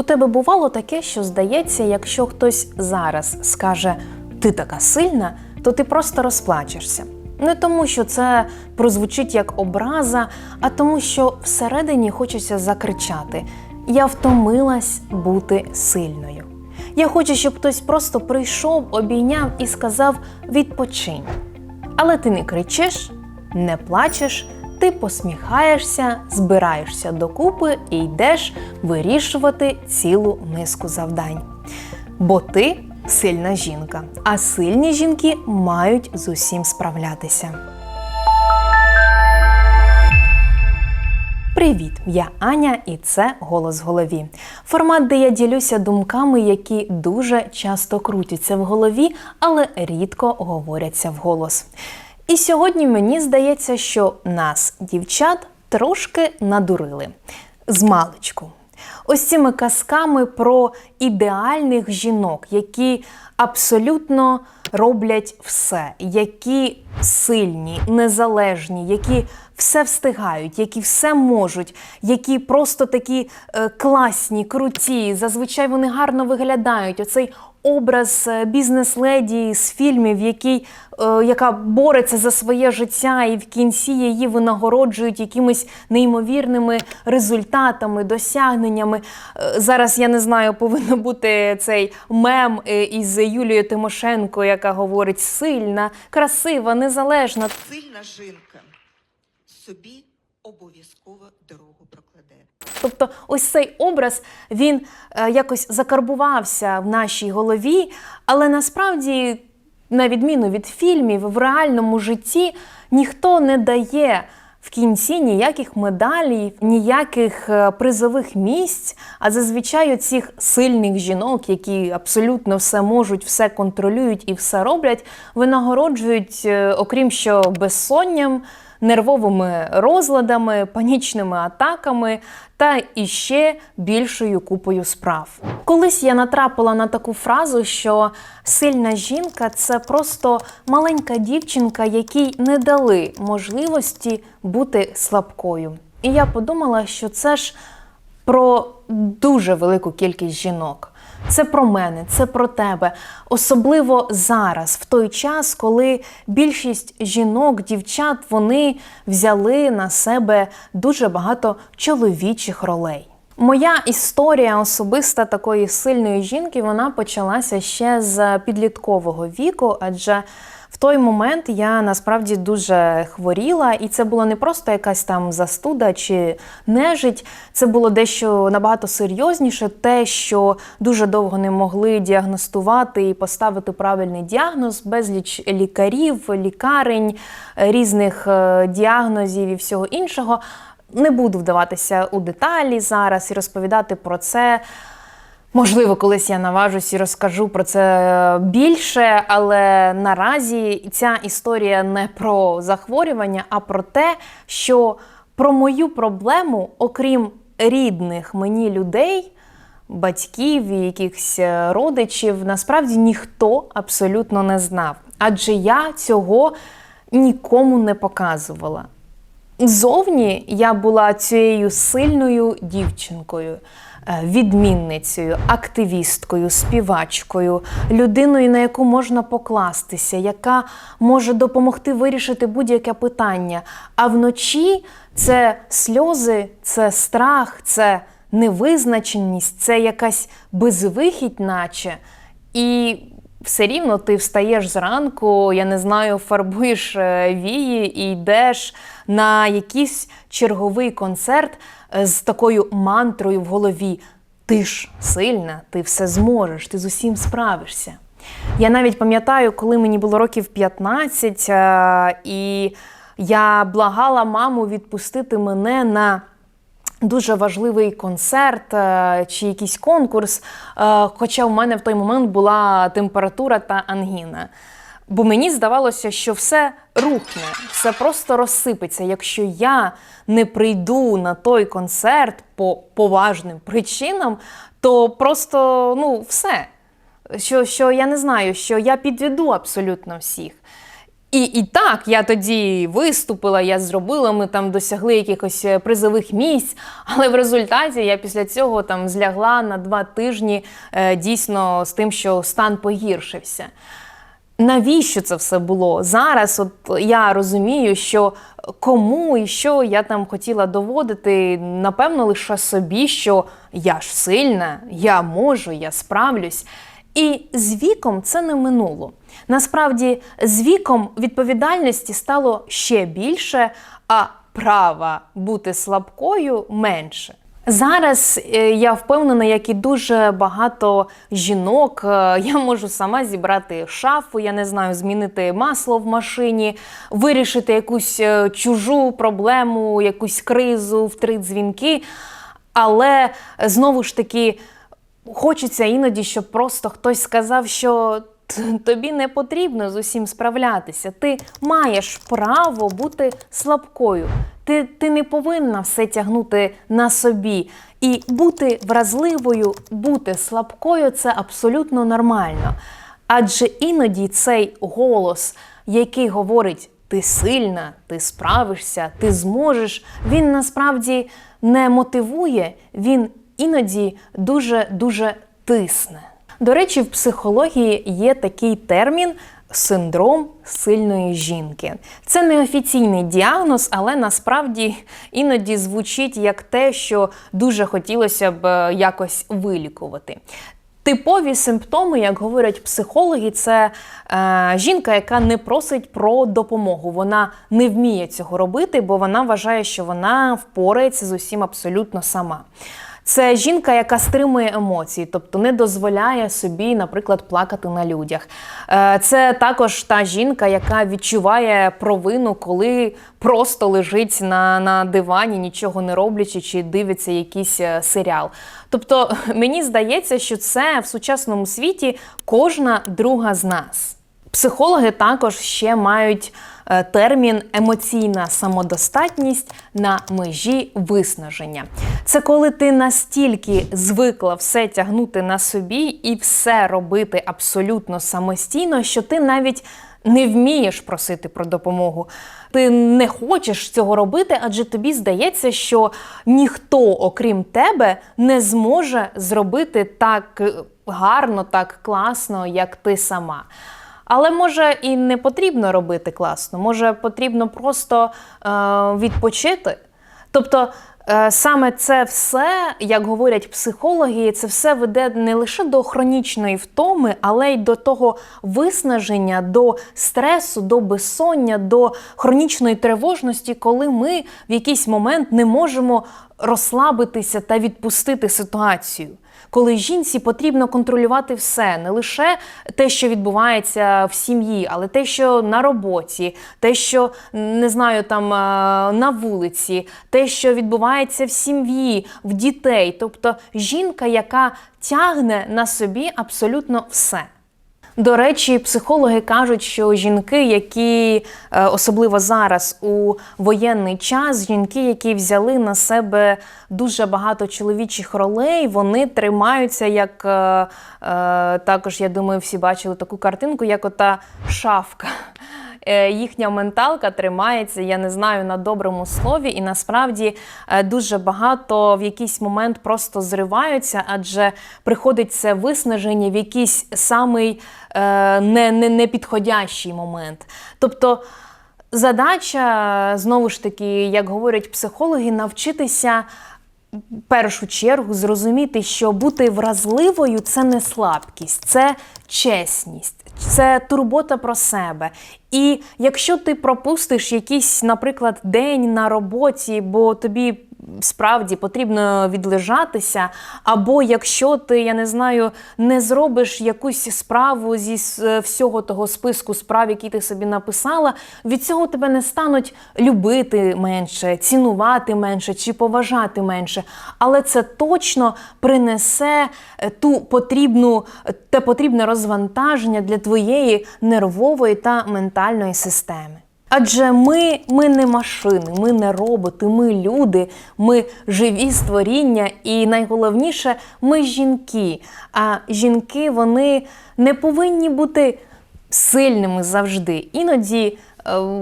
У тебе бувало таке, що здається, якщо хтось зараз скаже ти така сильна, то ти просто розплачешся. Не тому, що це прозвучить як образа, а тому, що всередині хочеться закричати: Я втомилась бути сильною. Я хочу, щоб хтось просто прийшов, обійняв і сказав відпочинь. Але ти не кричиш, не плачеш, ти посміхаєшся, збираєшся докупи і йдеш вирішувати цілу низку завдань. Бо ти сильна жінка, а сильні жінки мають з усім справлятися. Привіт, я Аня, і це голос в голові. Формат, де я ділюся думками, які дуже часто крутяться в голові, але рідко говоряться вголос. І сьогодні мені здається, що нас, дівчат, трошки надурили з маличку. Ось цими казками про ідеальних жінок, які абсолютно роблять все, які сильні, незалежні, які все встигають, які все можуть, які просто такі е, класні, круті. Зазвичай вони гарно виглядають. Оцей образ е, бізнес-леді з фільмів, який, е, яка бореться за своє життя, і в кінці її винагороджують якимись неймовірними результатами, досягненнями. Е, зараз я не знаю, повинен бути цей мем із Юлією Тимошенко, яка говорить сильна, красива, незалежна. Сильна жінка собі обов'язково дорогу прокладе. Тобто, ось цей образ він е, якось закарбувався в нашій голові, але насправді, на відміну від фільмів, в реальному житті ніхто не дає. В кінці ніяких медалей, ніяких е, призових місць, а зазвичай цих сильних жінок, які абсолютно все можуть, все контролюють і все роблять, винагороджують, е, окрім що безсонням, нервовими розладами, панічними атаками та іще більшою купою справ. Колись я натрапила на таку фразу, що сильна жінка це просто маленька дівчинка, якій не дали можливості бути слабкою. І я подумала, що це ж про дуже велику кількість жінок. Це про мене, це про тебе. Особливо зараз, в той час, коли більшість жінок, дівчат, вони взяли на себе дуже багато чоловічих ролей. Моя історія особиста такої сильної жінки вона почалася ще з підліткового віку, адже той момент я насправді дуже хворіла, і це було не просто якась там застуда чи нежить. Це було дещо набагато серйозніше, те, що дуже довго не могли діагностувати і поставити правильний діагноз, безліч лікарів, лікарень, різних е, діагнозів і всього іншого. Не буду вдаватися у деталі зараз і розповідати про це. Можливо, колись я наважусь і розкажу про це більше, але наразі ця історія не про захворювання, а про те, що про мою проблему, окрім рідних мені людей, батьків і якихось е, родичів, насправді ніхто абсолютно не знав. Адже я цього нікому не показувала. Зовні я була цією сильною дівчинкою, е, відмінницею, активісткою, співачкою, людиною, на яку можна покластися, яка може допомогти вирішити будь-яке питання. А вночі це сльози, це страх, це невизначеність, це якась безвихідь, наче. І все рівно ти встаєш зранку, я не знаю, фарбуєш е, вії і йдеш на якийсь черговий концерт е, з такою мантрою в голові. Ти ж сильна, ти все зможеш, ти з усім справишся. Я навіть пам'ятаю, коли мені було років 15, е, і я благала маму відпустити мене на дуже важливий концерт е, чи якийсь конкурс, е, хоча в мене в той момент була температура та ангіна. Бо мені здавалося, що все рухне, все просто розсипеться. Якщо я не прийду на той концерт по поважним причинам, то просто ну все. Що, що я не знаю, що я підведу абсолютно всіх. І, і так, я тоді виступила, я зробила, ми там досягли якихось е, призових місць, але в результаті я після цього там злягла на два тижні е, дійсно з тим, що стан погіршився. Навіщо це все було? Зараз от я розумію, що кому і що я там хотіла доводити, напевно, лише собі, що я ж сильна, я можу, я справлюсь. І з віком це не минуло. Насправді, з віком відповідальності стало ще більше, а права бути слабкою менше. Зараз е, я впевнена, як і дуже багато жінок, е, я можу сама зібрати шафу, я не знаю, змінити масло в машині, вирішити якусь е, чужу проблему, якусь кризу в три дзвінки. Але знову ж таки, хочеться іноді, щоб просто хтось сказав, що тобі не потрібно з усім справлятися. Ти маєш право бути слабкою. Ти, ти не повинна все тягнути на собі. І бути вразливою, бути слабкою це абсолютно нормально. Адже іноді цей голос, який говорить ти сильна, ти справишся, ти зможеш, він насправді не мотивує, він іноді дуже дуже тисне. До речі, в психології є такий термін синдром сильної жінки. Це не офіційний діагноз, але насправді іноді звучить як те, що дуже хотілося б е, якось вилікувати. Типові симптоми, як говорять психологи, це е, жінка, яка не просить про допомогу. Вона не вміє цього робити, бо вона вважає, що вона впорається з усім абсолютно сама. Це жінка, яка стримує емоції, тобто не дозволяє собі, наприклад, плакати на людях. Е, Це також та жінка, яка відчуває провину, коли просто лежить на, на дивані, нічого не роблячи, чи дивиться якийсь е, серіал. Тобто, мені здається, що це в сучасному світі кожна друга з нас. Психологи також ще мають е, термін емоційна самодостатність на межі виснаження. Це коли ти настільки звикла все тягнути на собі і все робити абсолютно самостійно, що ти навіть не вмієш просити про допомогу. Ти не хочеш цього робити, адже тобі здається, що ніхто, окрім тебе, не зможе зробити так е, гарно, так класно, як ти сама. Але може і не потрібно робити класно, може потрібно просто е, відпочити. Тобто е, саме це все, як говорять психологи, це все веде не лише до хронічної втоми, але й до того виснаження, до стресу, до безсоння, до хронічної тривожності, коли ми в якийсь момент не можемо розслабитися та відпустити ситуацію коли жінці потрібно контролювати все, не лише те, що відбувається в сім'ї, але те, що на роботі, те, що не знаю, там е, на вулиці, те, що відбувається в сім'ї, в дітей. Тобто жінка, яка тягне на собі абсолютно все. До речі, психологи кажуть, що жінки, які е, особливо зараз у воєнний час, жінки, які взяли на себе дуже багато чоловічих ролей, вони тримаються як е, е, також, я думаю, всі бачили таку картинку, як ота шафка. Е, Їхня менталка тримається, я не знаю, на доброму слові, і насправді е, дуже багато в якийсь момент просто зриваються, адже приходить це виснаження в якийсь самий е, не, не, непідходящий момент. Тобто задача, знову ж таки, як говорять психологи, навчитися. Першу чергу зрозуміти, що бути вразливою це не слабкість, це чесність, це турбота про себе. І якщо ти пропустиш якийсь, наприклад, день на роботі, бо тобі справді потрібно відлежатися, або якщо ти, я не знаю, не зробиш якусь справу зі всього того списку справ, які ти собі написала, від цього тебе не стануть любити менше, цінувати менше чи поважати менше. Але це точно принесе е, ту потрібну, те потрібне розвантаження для твоєї нервової та ментальної системи. Адже ми, ми не машини, ми не роботи, ми люди, ми живі створіння, і найголовніше, ми жінки. А жінки вони не повинні бути сильними завжди. Іноді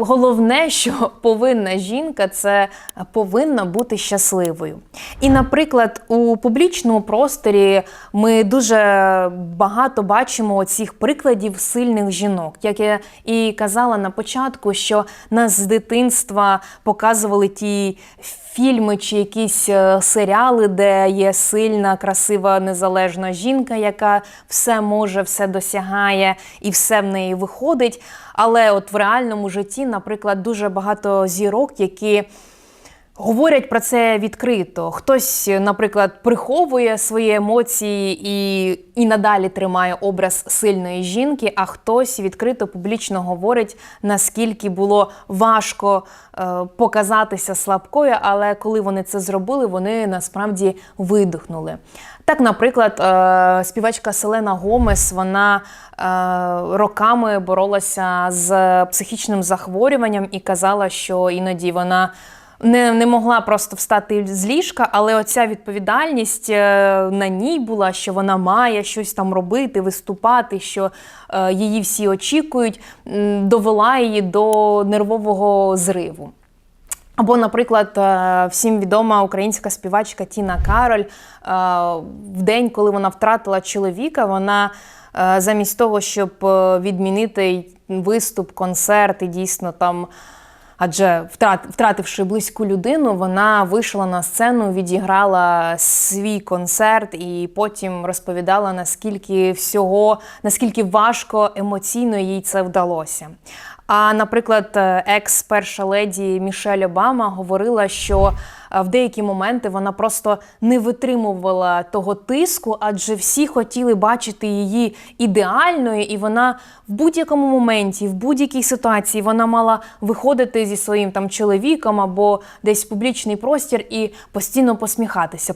головне, що повинна жінка, це повинна бути щасливою. І, наприклад, у публічному просторі ми дуже багато бачимо цих прикладів сильних жінок. Як я і казала на початку, що нас з дитинства показували ті фільми чи якісь е, серіали, де є сильна, красива, незалежна жінка, яка все може, все досягає і все в неї виходить. Але от в реальному житті, наприклад, дуже багато зірок, які Говорять про це відкрито. Хтось, наприклад, приховує свої емоції і, і надалі тримає образ сильної жінки, а хтось відкрито публічно говорить, наскільки було важко е, показатися слабкою, але коли вони це зробили, вони насправді видихнули. Так, наприклад, е, співачка Селена Гомес, вона е, роками боролася з психічним захворюванням і казала, що іноді вона не, не могла просто встати з ліжка, але оця відповідальність е, на ній була, що вона має щось там робити, виступати, що е, її всі очікують, довела її до нервового зриву. Або, наприклад, е, всім відома українська співачка Тіна Кароль в день, коли вона втратила чоловіка, вона замість того, щоб відмінити виступ, концерт і дійсно там. Адже втрат- втративши близьку людину, вона вийшла на сцену, відіграла свій концерт і потім розповідала, наскільки всього, наскільки важко емоційно їй це вдалося. А, наприклад, е, екс-перша леді Мішель Обама говорила, що е, в деякі моменти вона просто не витримувала того тиску, адже всі хотіли бачити її ідеальною, і вона в будь-якому моменті, в будь-якій ситуації вона мала виходити зі своїм там чоловіком або десь в публічний простір і постійно посміхатися,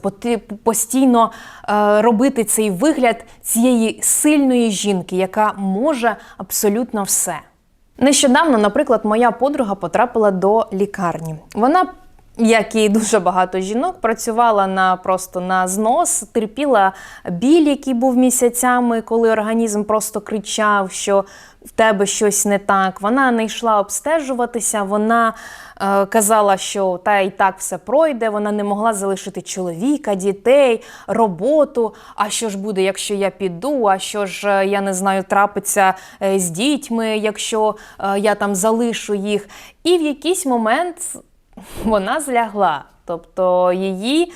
постійно е, робити цей вигляд цієї сильної жінки, яка може абсолютно все. Нещодавно, наприклад, моя подруга потрапила до лікарні. Вона, як і дуже багато жінок, працювала на просто на знос, терпіла біль, який був місяцями, коли організм просто кричав, що в тебе щось не так. Вона не йшла обстежуватися. Вона е, казала, що та і так все пройде. Вона не могла залишити чоловіка, дітей, роботу. А що ж буде, якщо я піду? А що ж е, я не знаю, трапиться е, з дітьми, якщо е, я там залишу їх? І в якийсь момент вона злягла. Тобто її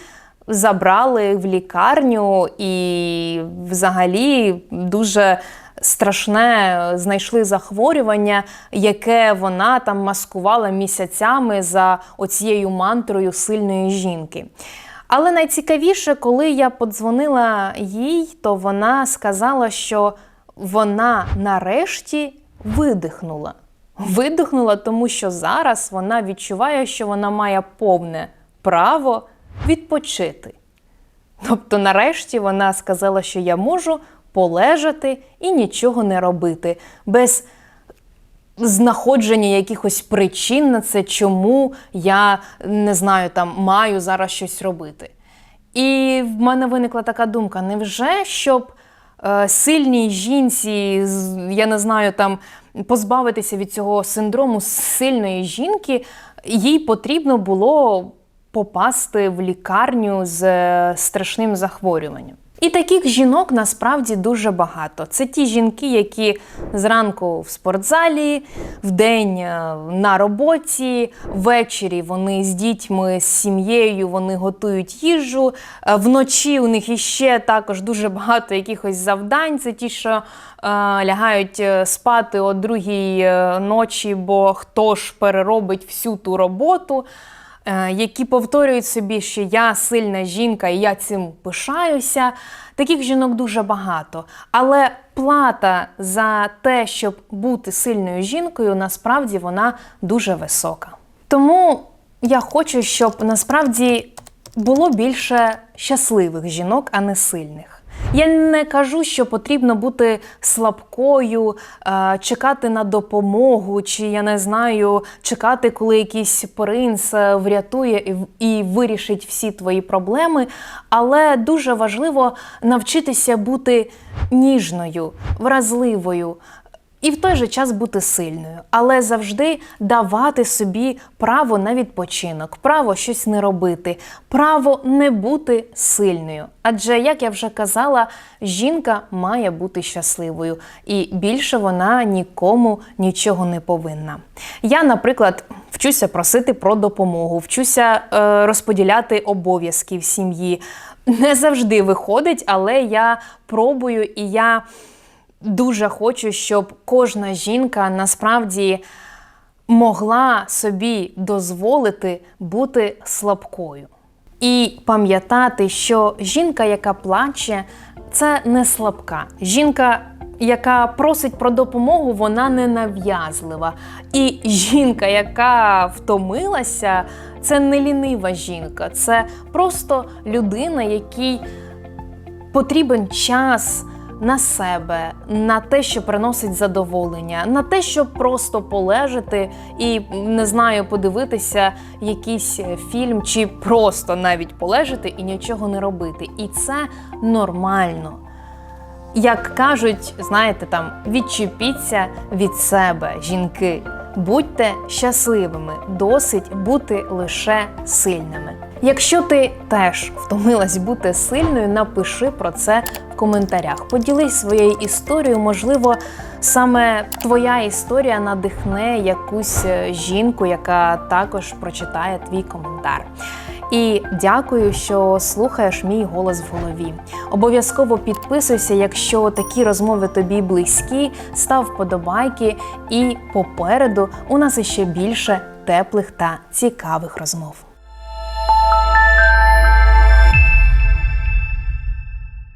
забрали в лікарню і взагалі дуже страшне знайшли захворювання, яке вона там маскувала місяцями за оцією мантрою сильної жінки. Але найцікавіше, коли я подзвонила їй, то вона сказала, що вона нарешті видихнула. Видихнула, тому що зараз вона відчуває, що вона має повне право відпочити. Тобто, нарешті вона сказала, що я можу полежати і нічого не робити, без знаходження якихось причин на це, чому я не знаю, там маю зараз щось робити. І в мене виникла така думка: невже щоб е, сильній жінці, я не знаю, там позбавитися від цього синдрому сильної жінки, їй потрібно було попасти в лікарню з е, страшним захворюванням. І таких жінок насправді дуже багато. Це ті жінки, які зранку в спортзалі, вдень е, на роботі, ввечері вони з дітьми, з сім'єю, вони готують їжу. Е, Вночі у них іще також дуже багато якихось завдань. Це ті, що е, лягають спати о другій ночі, бо хто ж переробить всю ту роботу які повторюють собі, що я сильна жінка і я цим пишаюся. Таких жінок дуже багато. Але плата за те, щоб бути сильною жінкою, насправді вона дуже висока. Тому я хочу, щоб насправді було більше щасливих жінок, а не сильних. Я не кажу, що потрібно бути слабкою, е, чекати на допомогу, чи я не знаю, чекати, коли якийсь принц е, врятує і вирішить всі твої проблеми. Але дуже важливо навчитися бути ніжною, вразливою. І в той же час бути сильною, але завжди давати собі право на відпочинок, право щось не робити, право не бути сильною. Адже, як я вже казала, жінка має бути щасливою, і більше вона нікому нічого не повинна. Я, наприклад, вчуся просити про допомогу, вчуся е, розподіляти обов'язки в сім'ї. Не завжди виходить, але я пробую і я дуже хочу, щоб кожна жінка насправді могла собі дозволити бути слабкою. І пам'ятати, що жінка, яка плаче, це не слабка. Жінка, яка просить про допомогу, вона не нав'язлива. І жінка, яка втомилася, це не лінива жінка, це просто людина, якій потрібен час на себе, на те, що приносить задоволення, на те, щоб просто полежати і не знаю, подивитися якийсь фільм, чи просто навіть полежати і нічого не робити. І це нормально. Як кажуть, знаєте, там відчепіться від себе, жінки. Будьте щасливими, досить бути лише сильними. Якщо ти теж втомилась бути сильною, напиши про це в коментарях. Поділись своєю історією. Можливо, саме твоя історія надихне якусь е, жінку, яка також прочитає твій коментар. І дякую, що слухаєш мій голос в голові. Обов'язково підписуйся, якщо такі розмови тобі близькі, став вподобайки, і попереду у нас іще більше теплих та цікавих розмов.